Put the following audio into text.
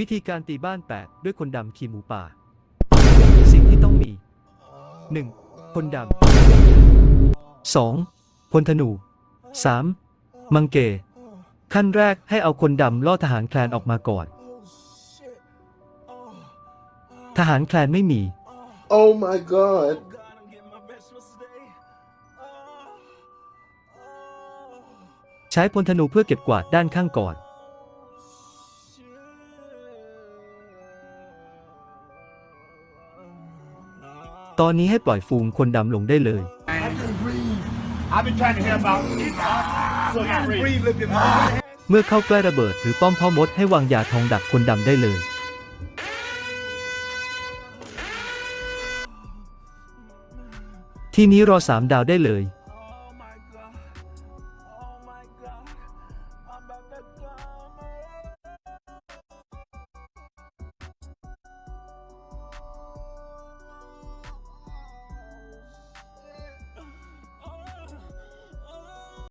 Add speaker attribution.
Speaker 1: วิธีการตีบ้านแปดด้วยคนดำขี่หมูป่า สิ่งที่ต้องมี 1. คนดำ 2. พลธนู 3. มังเก ขั้นแรกให้เอาคนดำล่อทหารแคลนออกมาก่อน ทหารแคลนไม่มี
Speaker 2: Oh my god.
Speaker 1: ใช้พลธนูเพื่อเก็บกวาดด้านข้างก่อน ตอนนี้ให้ปล่อยฟูงคนดำลงได้เลย
Speaker 3: I've been trying to hear about so I can breathe. Breathe, live
Speaker 1: เมื่อเข้าใกล้ระเบิดหรือป้อมพ่อมดให้วางยาทองดักคนดำได้เลย ทีนี้รอสามดาวได้เลย